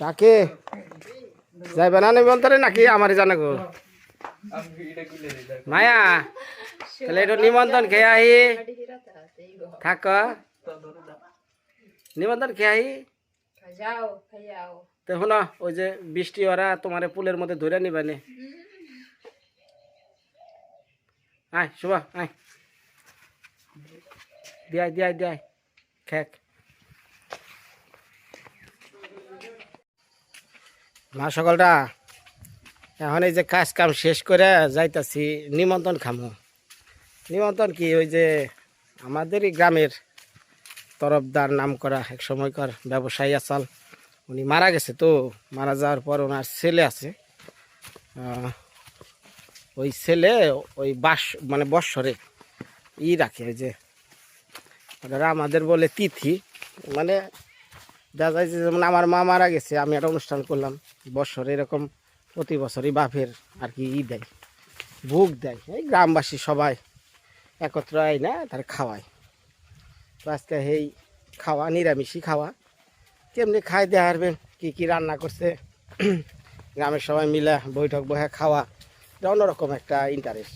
কাকে যাইবে না নিমন্ত্রণে নাকি? আমারই জানা গো। মায়া, তাহলে একটু নিমন্ত্রণ খেয়ে আহি। থাক। নিমন্ত্রণ খেয়ে আহি। তো শোনো, ওই যে বৃষ্টি ওরা তোমার পুলের মধ্যে ধরে নিবে নে। আয়, শুভ, আয়। দিয়াই দিয়াই দিয়াই খেক। মা সকলটা এখন এই যে কাজ কাম শেষ করে যাইতাছি, নিমন্ত্রণ খামো। নিমন্ত্রণ কি? ওই যে আমাদেরই গ্রামের তরফদার নাম করা এক সময়কার ব্যবসায়ী আসাল, উনি মারা গেছে তো, মারা যাওয়ার পর ওনার ছেলে আছে। ওই ছেলে ওই বাস মানে বৎসরে ই রাখে, ওই যে আমাদের বলে তিথি মানে দেখা যায় যে যেমন আমার মা মারা গেছে, আমি একটা অনুষ্ঠান করলাম। বৎসরে এরকম প্রতি বছরই বাপের আর কি ই দেয়, ভোগ দেয়। এই গ্রামবাসী সবাই একত্র আই না, তার খাওয়ায়। তো আজকে এই খাওয়া, নিরামিষই খাওয়া। কেমনি খাই দিয়ে হারবেন কী কী রান্না করছে। গ্রামের সবাই মিলে বৈঠক বহে খাওয়া, এটা অন্যরকম একটা ইন্টারেস্ট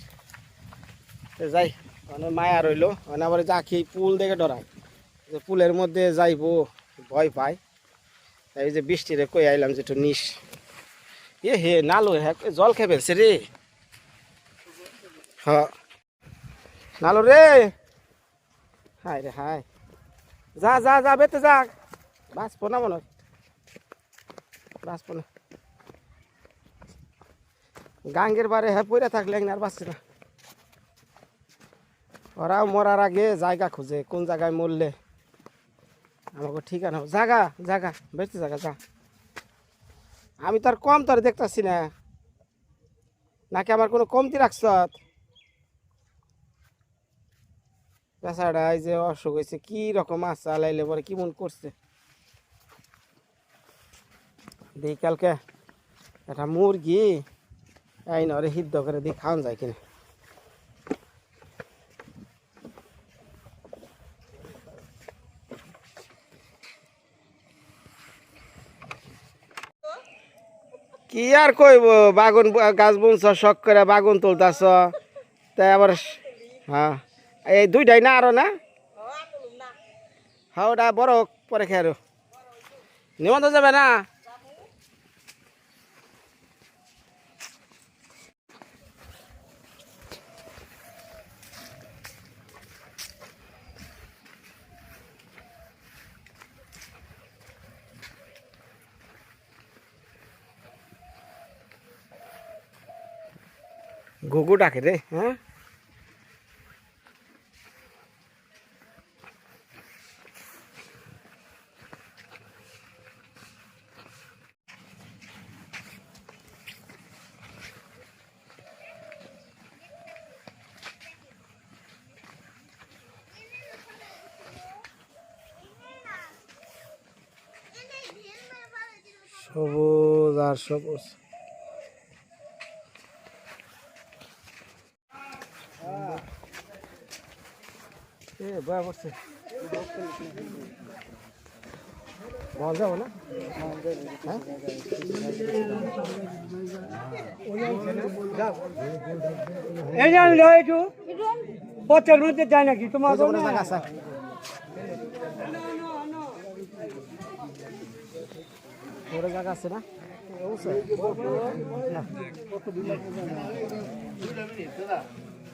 তো যাই মানে মায়া রইল মানে আবার যা খেয়ে পুল দেখে ডরায়। যে পুলের মধ্যে যাইবো ভয় পায়। তাই যে বৃষ্টিরে কই আইলাম যে একটু নিস। এ হে, নালো হ্যাঁ জল খেয়ে ফেলছে রে। হ। নালো রে। হায় রে হায়। যা যা যা বেতে যা বাঁচবো না মনে বাঁচবো না। গাঙ্গের বারে হ্যাঁ পড়ে থাকলে আর বাঁচছে না। ওরাও মরার আগে জায়গা খুঁজে, কোন জায়গায় মরলে। আমাকে ঠিকানা জাগা জাগা, বেঁচে জায়গা যা। আমি তো আর কম তোর দেখতেছি না। নাকি আমার কোনো কমতি রাখছ? বেচারা এই যে অসুখ হয়েছে, কি রকম আশা চালাইলে পরে কি মন করছে? দেখি কালকে একটা মুরগি, এই নরে সিদ্ধ করে দিয়ে খাওয়ান যায় কিনা। কি আর কইব? বাগুন গাছ বুনছ, শখ করে বাগুন তুলতাছ। তাই আবার হ্যাঁ। এই দুইটাই না আরও না? হ্যাঁ ওটা বড় পরে খেয়ে আরও। নিমন্ত্রণ যাবে না? ঘুঘু ডাকে রে হ্যাঁ? সবুজ আর সবুজ। বয়া পড়ছে বল যাব না? হ্যাঁ? এই জানলো একটু পথের মধ্যে যায় নাকি? তোমার। ওরে জায়গা আছে। না।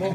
এই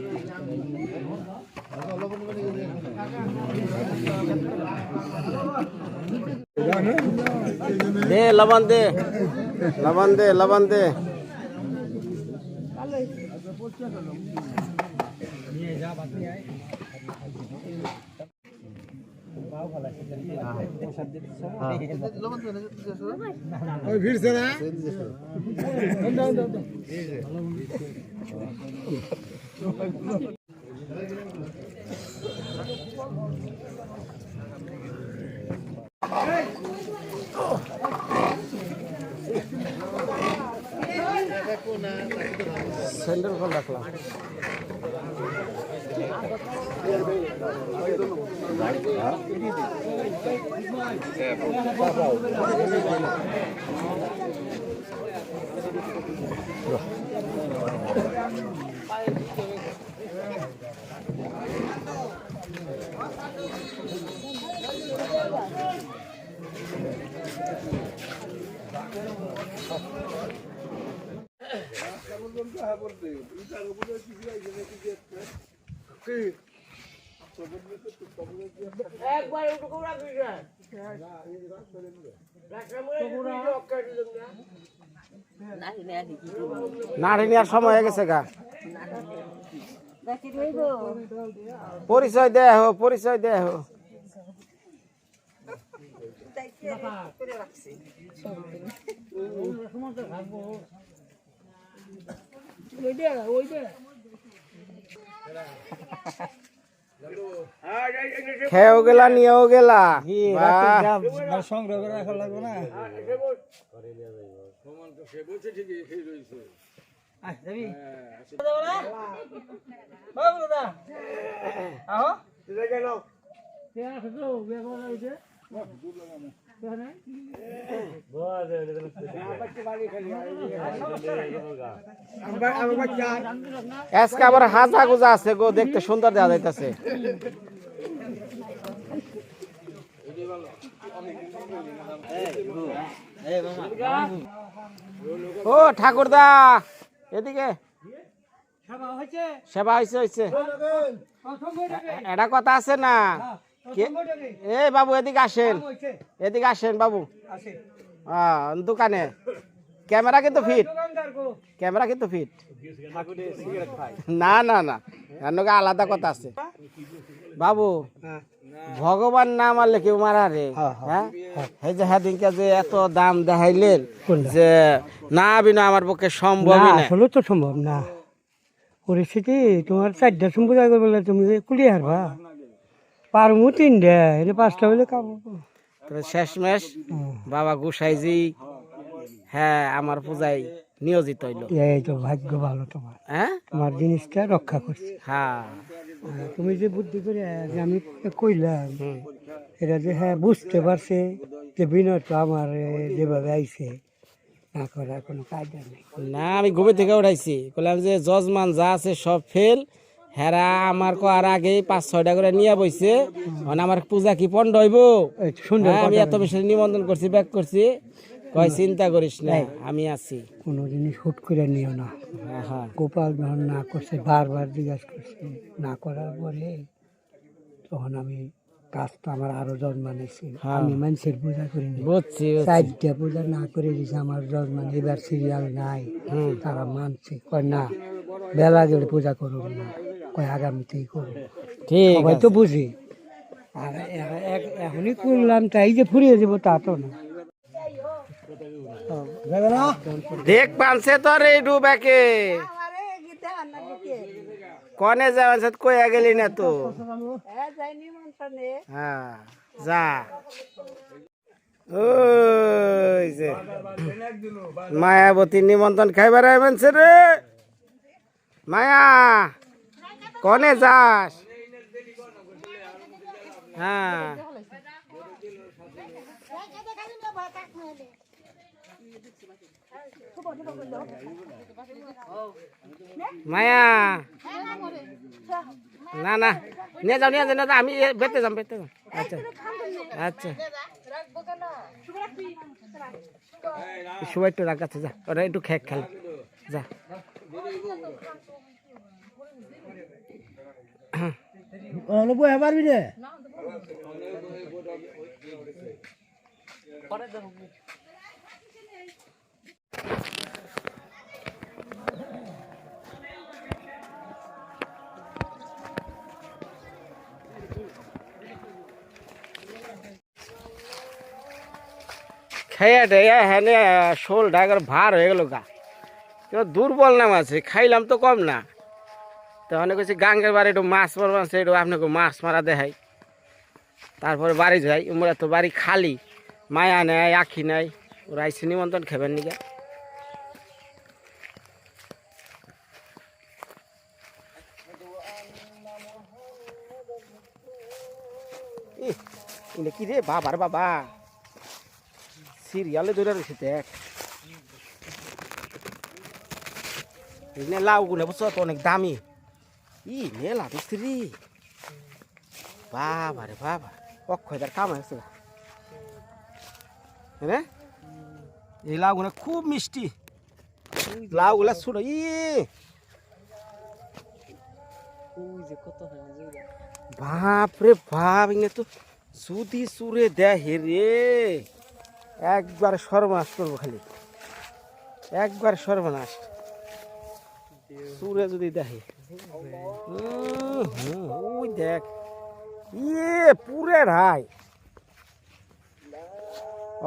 খাওয়ানো দেওয়া দে লবণ দে লবণ দে লবণ দে স্যান্ডেল ফোন রাখলাম। নাড়ি নেওয়ার সময় হয়ে গেছে গা। পরিচয় দেহ পরিচয় দেহ খেয়েও গেলা নিয়েও গেলা। সংগ্রহ করে রাখা লাগবে না। আজকে আবার হাজা গুজা আছে গো, দেখতে সুন্দর দেখা যাইতেছে। ও, ঠাকুরদা, এদিকে। সেবা হয়েছে হয়েছে এটা কথা আছে না? কে- এই বাবু এদিকে আসেন। এদিকে আসেন বাবু। হ্যাঁ দোকানে। ক্যামেরা কিন্তু ফিট। ক্যামেরা কিন্তু ফিট। না না না এর আলাদা কথা আছে। বাবু ভগবান না মারলে কেউ মারা রে। হ্যাঁ এই যে সেদিনকে যে এত দাম দেখাইলেন যে না বিনা আমার পক্ষে সম্ভব না আসলে তো সম্ভব না। পরিস্থিতি তোমার চারটা করবে তুমি কুলিয়ে হারবা পারমু তিনটা এটা পাঁচটা হলে খাব তবে শেষমেশ বাবা গুসাইজি হ্যাঁ আমার পূজায় নিয়োজিত হইল। এই তো ভাগ্য ভালো তোমার। হ্যাঁ? তোমার জিনিসটা রক্ষা করছে। হ্যাঁ। তুমি যে বুদ্ধি করে যে আমি কইলাম এটা যে হ্যাঁ বুঝতে পারছে যে বিনয় তো আমার যেভাবে আইছে না করার কোনো কায়দা নেই। না আমি ঘুমে থেকে উঠাইছি। বললাম যে জজমান যা আছে সব ফেল হেরা আমার কোয়ার আগে পাঁচ ছয়টা করে নিয়ে বইছে। মানে আমার পূজা কি পণ্ড হইব? হ্যাঁ, আমি এত বেশি নিমন্ত্রণ করছি ব্যাক করছি। কয় চিন্তা করিস না আমি আছি। কোনো জিনিস হুট করে নিও না। হ্যাঁ হ্যাঁ। গোপাল যখন না করছে বারবার জিজ্ঞাসা করছে না করার পরে তখন আমি কাজটা আমার আরও জন্মানেছি। আমি মানুষের পূজা করিনি। চারটা পূজা না করে দিছে আমার জন্মান। এবার সিরিয়াল নাই। তারা মানছে কয় না বেলা গেলে পূজা করুন না। কয় আগামীতেই করুন ঠিক সবাই তো বুঝি। আর এখনই করলাম তাই যে ফুরিয়ে যাব তা তো না। দেখ পানছে তো রে ডুবাকে কনে যাওয়ার সাথে কইয়া গেলি না তো। হ্যাঁ যা। ওই যে মায়াবতী নিমন্ত্রণ খাইবার আইবেনছে রে। মায়া। কনে যাস? হ্যাঁ। মায়া। না না। নিয়ে যাও নিয়ে যাও আমি বেতে যাম বেতে যাম। আচ্ছা। আচ্ছা। সবাই একটু রাখাচ্ছে যা। ওরা একটু খেক খেল। যা। বয়ে পারবি রে খেয়ে হ্যানে শোল ডাকার ভার হয়ে গেল গা। দুর্বল নাম আছে, খাইলাম তো কম না। তো অনেক হচ্ছে গাঙ্গের বাড়ি একটু মাছ মারব আছে একটু আপনাকে মাছ মারা দেখাই। তারপরে বাড়ি যাই উমরা তো বাড়ি খালি মায়া নেয় আখি নেয় ওরা আইসি নিমন্ত্রণ খেবেন ইহ, এটা কি রে বাবার বাবা? সিরিয়ালে ধরে রয়েছে দেখ। এখানে লাউ গুনে বুঝছ তো অনেক দামি। ই মেলা মিস্ত্রি বাবা রে বাবা। অক্ষয় তার কাম হয়েছে হ্যাঁ? এই লাউ খুব মিষ্টি। লাউ গুলা ছোট ই বাপ রে বাপ তো সুদি সুরে দেহে রে। একবার সর্বনাশ করব খালি। একবার সর্বনাশ। সুরে যদি দেখে ওই দেখ। ইয়ে পুরে রায়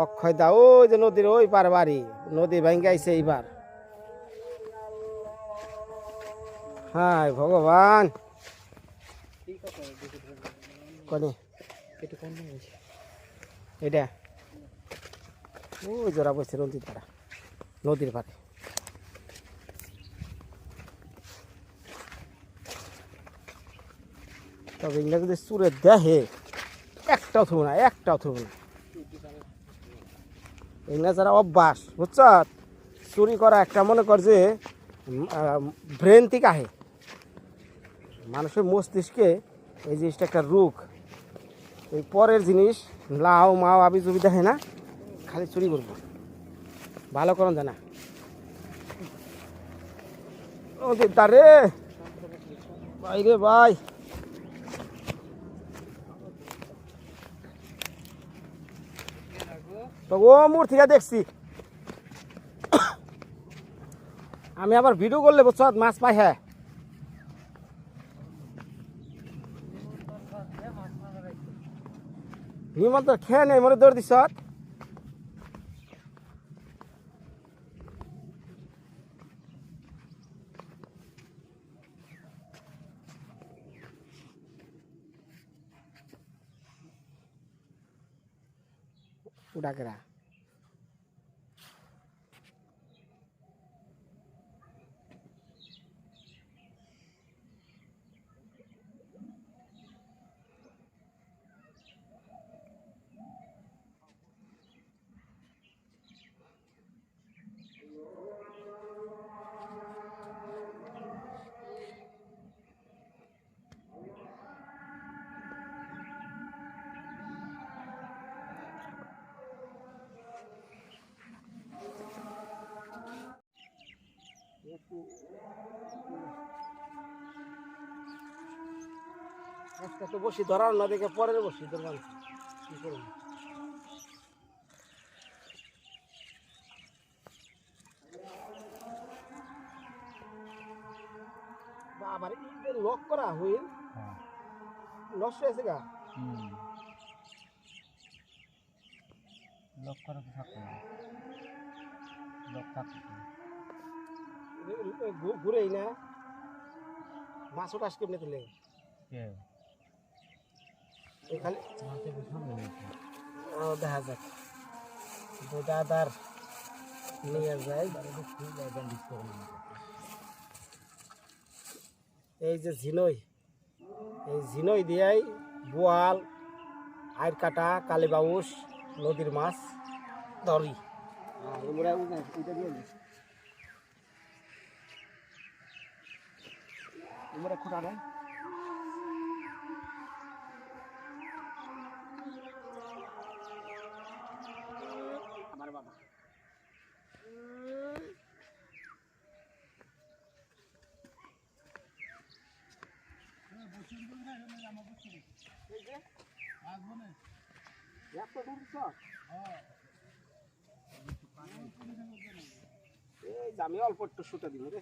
অক্ষয় দা ওই যে নদীর ওই পার বাড়ি, নদী ভেঙে আইছে এইবার। হায় ভগবান। কনে? এটা ওই জোড়া বসে নদীর পাড়া, নদীর পাড়ে। তবে এগুলা যদি চুরে দেখে একটাও থুব না একটাও থুব না। এগুলা যারা অভ্যাস, বুঝছ? চুরি করা একটা, মনে কর যে ব্রেন থেকে আহে। মানুষের মস্তিষ্কে এই জিনিসটা একটা রোগ। এই পরের জিনিস, লাউ মাও আবি জুবি দেখে না, খালি চুরি করব। ভালো করন জানা। ও তারে ভাই রে ভাই! ও মোর থেকে দেখছি। আমি আবার ভিডিও করলে বুঝছ, মাছ পাই হ্যাঁ। নিমন্ত্রণ, খেয়ে নেই মনে দৌড় দিছ। উডাকেরা একটা তো বসি ধরার না দেখে পরের বসি ধরবার কি করব? বাবার ঈদের লক করা হইল? নষ্ট হয়েছে গা? লক করা তো থাকবে লক থাকবে ঘুরেই না। মাছ ওটাস কেমনে তুলে? দেখা যাক। নিয়ে যায় এই যে ঝিনই এই ঝিনই দিয়াই বোয়াল আইর কাটা কালীবাউস নদীর মাছ ধরি হ্যাঁ, খুঁটা নেই? যে আমি অল্প একটু শুতে দিব রে।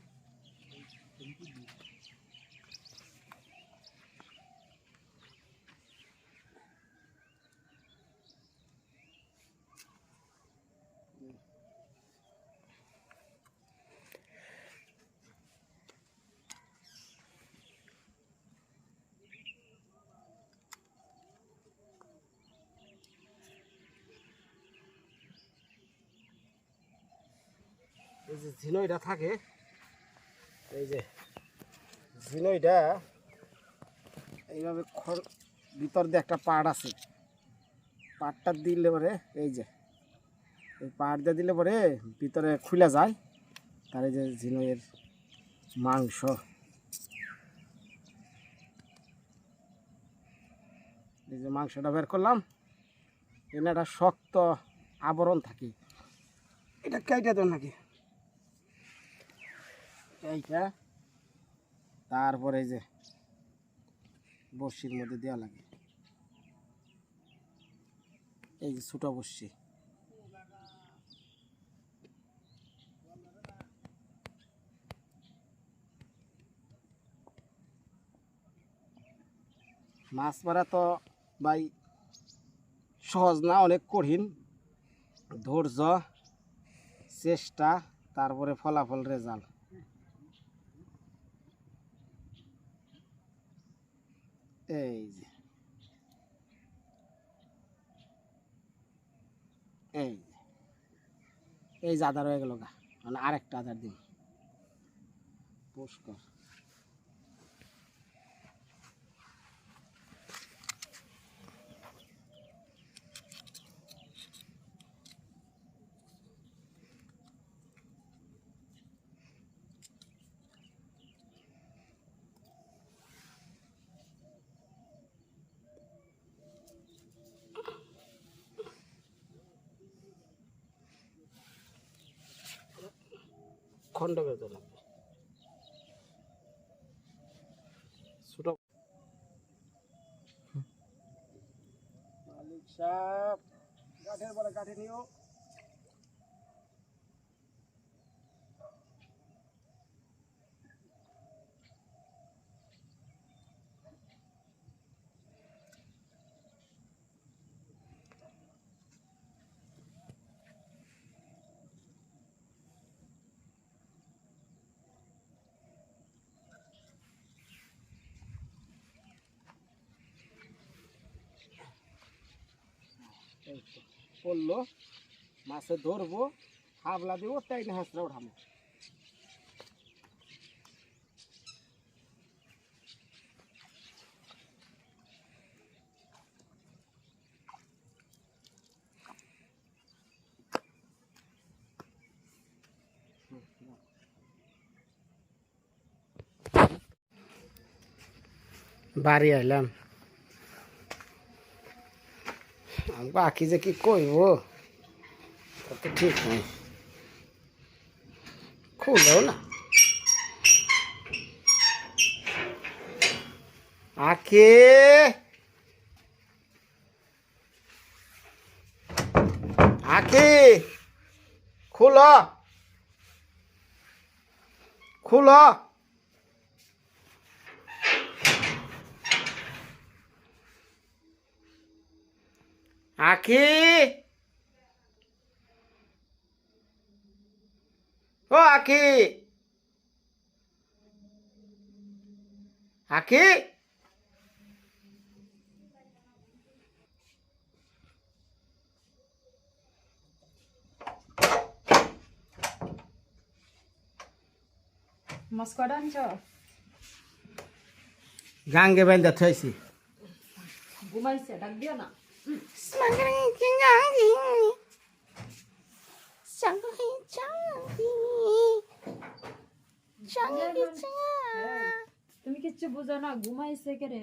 এই যে ঝিনইটা থাকে, এই যে ঝিনইটা এইভাবে খড় ভিতর দিয়ে একটা পাড় আছে। পাড়টা দিলে পরে এই যে, এই পাড় দিয়ে দিলে পরে ভিতরে খুলে যায়, তার এই যে ঝিনইয়ের মাংস। এই যে মাংসটা বের করলাম এখানে একটা শক্ত আবরণ থাকে। এটা কেটে দেন নাকি? এইটা। তারপরে যে বড়শির মধ্যে দেওয়া লাগে। এই যে ছোট বড়শি। মাছ মারা তো ভাই সহজ না, অনেক কঠিন। ধৈর্য, চেষ্টা, তারপরে ফলাফল রেজাল্ট এই যে। এই যে। এই যে আদার হয়ে গেল গা। মানে আরেকটা আদার দিন পুষ্কর খণ্ড বেঁধে ছোট মালিক সাহেব কাঠের বলে কাঠে নিও। পড়ল মাছে ধরবো হাবলা দেবো তাই না হাঁসরা উঠাবো বাড়ি আইলাম আমি বাকি যে কি কইব তা তো ঠিক নাই। খুলেও না। আকে। আকে। খুল। খুল। আখি ও আখি আখি মাছ কটা আনছ গাঙ্গে বাইন্দা থইছি ঘুমাইছে ডাক দিও না তুমি কিচ্ছু বুঝো না ঘুমাইছে কে রে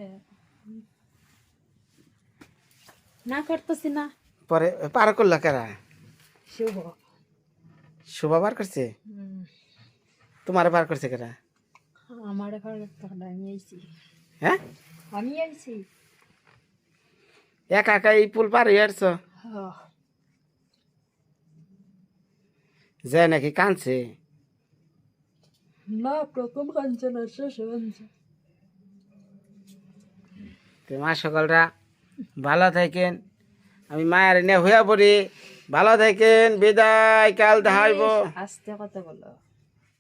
না করতেছি না। পরে পার করলা কেরা? শুভ। শোভা বার করছে? তোমার পার করছে কেরা? আমার ঘর তখন আমি আইছি। হ্যাঁ? আমি আইছি। একা একা এই পুল পার হয়ে আসছো। যে নাকি কানছে না প্রথম কাঞ্চনা শেষ কাঞ্চন তো মা সকলরা ভালো থাকেন। আমি মায়ের নে হইয়া পড়ি। ভালো থাকেন বিদায় কাল দেখাইব আস্তে কথা বলো।